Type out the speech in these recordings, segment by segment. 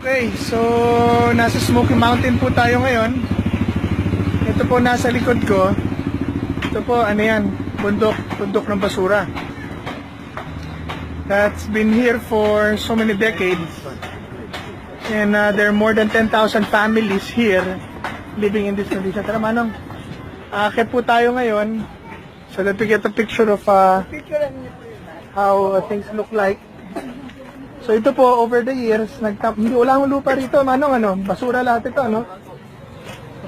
Okay, so nasa Smoky Mountain po tayo ngayon. Ito po nasa likod ko. Ito po, ano yan, bundok, bundok ng basura. That's been here for so many decades. And uh, there are more than 10,000 families here living in this condition. Tara, Manong. Akit po tayo ngayon so that we get a picture of uh, how things look like. So ito po, over the years, nagtap hindi wala akong lupa rito, manong ano, basura lahat ito, ano?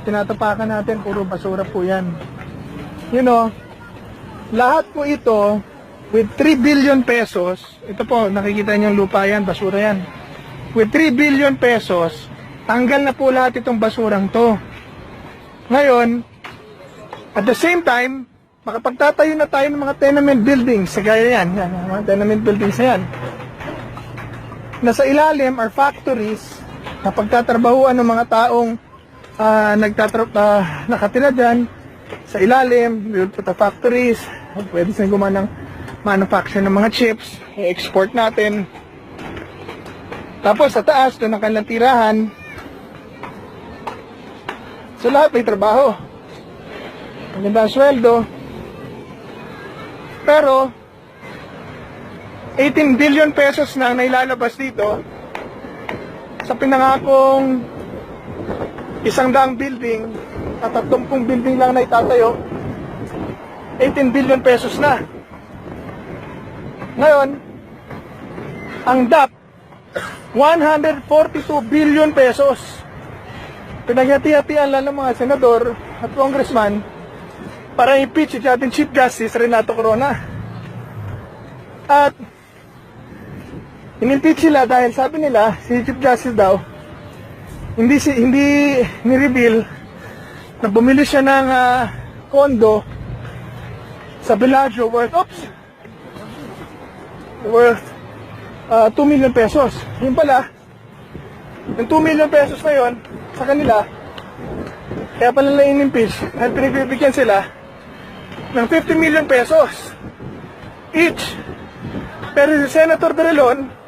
Tinatapakan natin, puro basura po yan. You know, lahat po ito, with 3 billion pesos, ito po, nakikita niyo lupa yan, basura yan. With 3 billion pesos, tanggal na po lahat itong basurang to. Ngayon, at the same time, makapagtatayo na tayo ng mga tenement buildings, sa gaya yan, yan, mga tenement buildings na yan nasa ilalim are factories na pagtatrabahuan ng mga taong uh, nagtatra ah, nakatira dyan sa ilalim, put the factories, pwede silang gumawa ng manufacture ng mga chips, i-export natin. Tapos sa taas, doon ang kanilang tirahan. So lahat may trabaho. Maganda ang sweldo. Pero, 18 billion pesos na nailalabas dito sa pinangakong isang daang building at 30 building lang na itatayo 18 billion pesos na. Ngayon ang DAP 142 billion pesos. Pinaghati-hatian lang ng mga senador at congressman para impeach si ating Chief Justice Renato Corona. At Inimpeach sila dahil sabi nila, si Chief Justice daw, hindi si hindi ni-reveal na bumili siya ng ah, kondo sa Bellagio worth, oops, worth ah, 2 million pesos. Yun pala, yung 2 million pesos na yun, sa kanila, kaya pala nila in-impeach, dahil pinagbibigyan sila ng 50 million pesos each. Pero si Senator Berelon,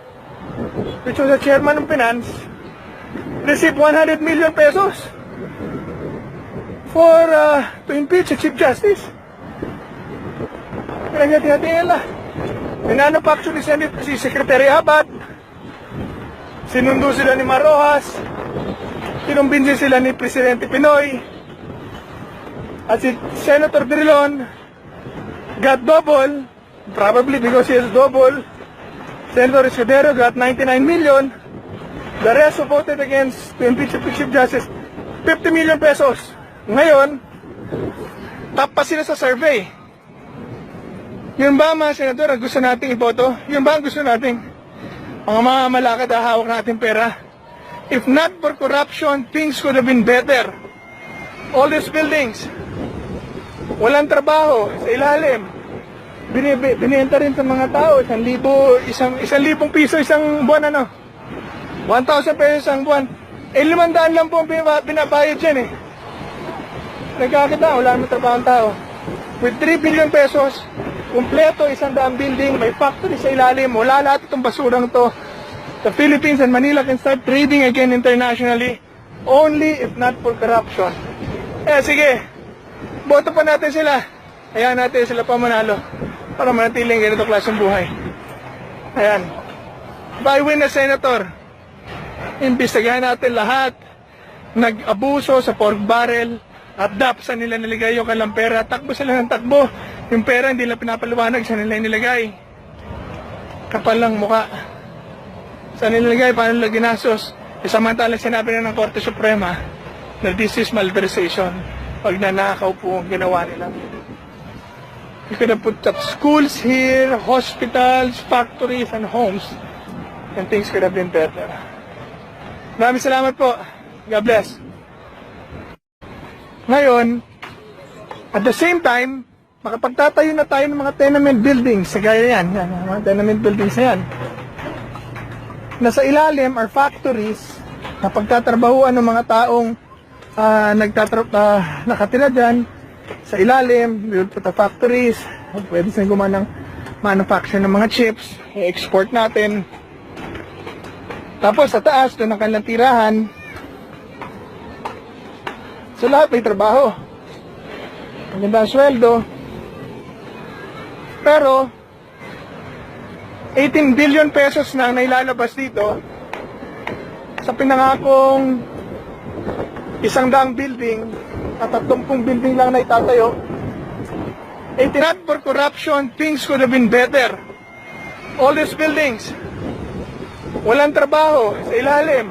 which was the chairman ng finance, received 100 million pesos for uh, to impeach the Chief Justice. Pinaghati-hati nila. Minanufacture ni Senate si Secretary Abad, sinundo sila ni Marojas, kinumbinsin sila ni Presidente Pinoy, at si Senator Drilon got double, probably because he has double, Senator Escudero got 99 million. The rest who voted against to impeach Chief Justice, 50 million pesos. Ngayon, top pa sila sa survey. Yun ba mga senador ang gusto nating iboto? Yun ba ang gusto nating mga mga malakad na hawak natin pera? If not for corruption, things could have been better. All these buildings, walang trabaho sa ilalim, Binibi, binenta rin sa mga tao, isang libo, isang, isang libong piso isang buwan ano. 1,000 pesos isang buwan. Eh, limandaan lang po ang binaba- binabayad dyan eh. Nagkakita, wala naman trabaho ang tao. With 3 billion pesos, kumpleto isang daang building, may factory sa ilalim, wala lahat itong basurang to. The Philippines and Manila can start trading again internationally only if not for corruption. Eh, sige, boto pa natin sila. Hayaan natin sila pa manalo para manatiling ganito klaseng buhay. Ayan. By win na senator, imbestigahan natin lahat nag-abuso sa pork barrel at dap sa nila nilagay yung kalang pera. Takbo sila ng takbo. Yung pera hindi nila pinapaliwanag sa nila nilagay. Kapal lang muka. Sa nila nilagay, paano nila ginastos. E samantalang sinabi na ng Korte Suprema na this is malversation. Pag nanakaw po ang ginawa nila. You could schools here, hospitals, factories, and homes. And things could have been better. Maraming salamat po. God bless. Ngayon, at the same time, makapagtatayo na tayo ng mga tenement buildings. Sa gaya yan, yan, mga tenement buildings na yan. Nasa ilalim are factories na pagtatrabahuan ng mga taong uh, nagtatra ah, nakatira dyan sa ilalim, will put the factories, pwede silang gumawa ng manufacture ng mga chips, i-export natin. Tapos sa taas, doon ang kanilang tirahan. So lahat may trabaho. Maganda ang sweldo. Pero, 18 billion pesos na ang nailalabas dito sa pinangakong isang daang building at 30 building lang na itatayo. 18 not for corruption, things could have been better. All these buildings, walang trabaho sa ilalim.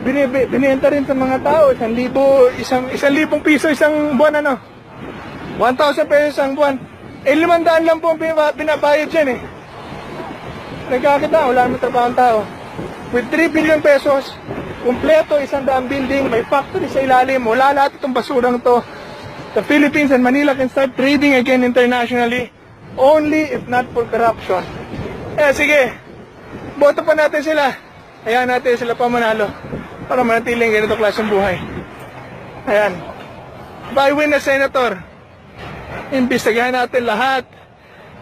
Binibi, binenta rin sa mga tao, isang libo, isang, isang libong piso isang buwan ano. 1,000 pesos isang buwan. Eh, limandaan lang po ang bina- binabayad dyan eh. Nagkakita, wala naman trabaho ang tao. With 3 billion pesos, kumpleto isang daang building, may factory sa ilalim, wala lahat itong basurang to. The Philippines and Manila can start trading again internationally only if not for corruption. Eh, sige, boto pa natin sila. Hayaan natin sila pa manalo para manatiling ganito klaseng buhay. Ayan. I win as senator, imbestigahan natin lahat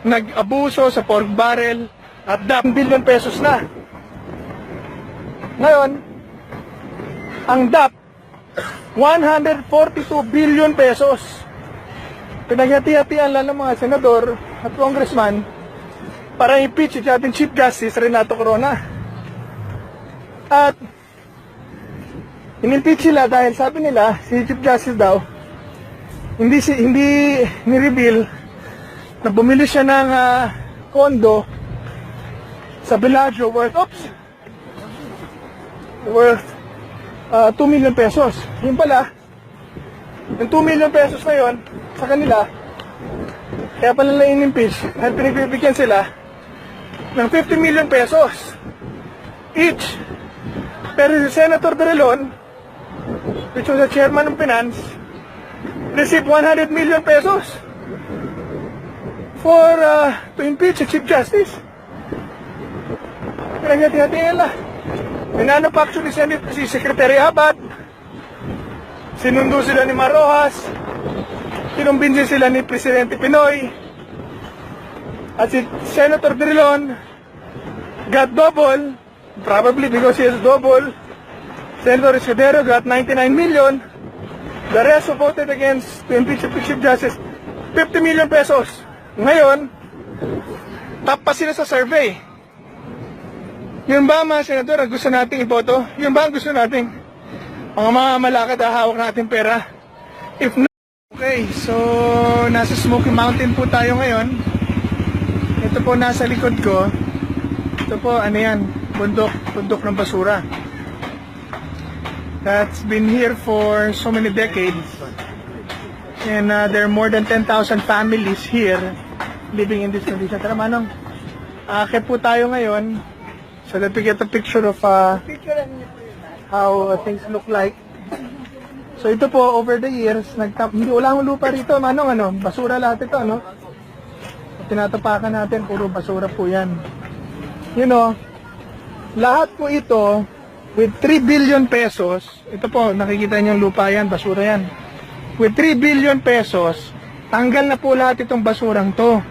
nag-abuso sa pork barrel at DAP billion pesos na. Ngayon, ang DAP 142 billion pesos. Pinaghati-hatian lang ng mga senador at congressman para impeach si ating Chief Justice Renato Corona. At inimpeach sila dahil sabi nila si Chief Justice daw hindi si hindi ni-reveal na bumili siya ng ah, kondo sa Bellagio worth oops worth ah, 2 million pesos. Yun pala, yung 2 million pesos na yun, sa kanila, kaya pala nila in-impeach, dahil pinagbibigyan sila ng 50 million pesos each. Pero si Senator Derelon, which was the chairman ng finance, received 100 million pesos for uh, to impeach the Chief Justice. Pinaghati-hati nila. Minanufacture ni Senate si Secretary Abad. Sinundo sila ni Marojas. Kinumbinsin sila ni Presidente Pinoy. At si Senator Drilon got double, probably because he has double. Senator Escudero got 99 million. The rest who voted against to impeach Chief Justice, 50 million pesos. Ngayon, top pa sila sa survey. Yun ba mga senador ang gusto nating iboto? Yun ba ang gusto nating mga mga malakad na hawak natin pera? If not, okay, so nasa Smoky Mountain po tayo ngayon. Ito po nasa likod ko. Ito po, ano yan, bundok, bundok ng basura. That's been here for so many decades. And uh, there are more than 10,000 families here living in this condition. Tara manong, akit po tayo ngayon so that we get a picture of uh, how things look like. So ito po, over the years, nagtap hindi wala akong lupa rito, manong ano, basura lahat ito, ano? Tinatapakan natin, puro basura po yan. You know, lahat po ito, with 3 billion pesos, ito po, nakikita niyo lupa yan, basura yan. With 3 billion pesos, tanggal na po lahat itong basurang to.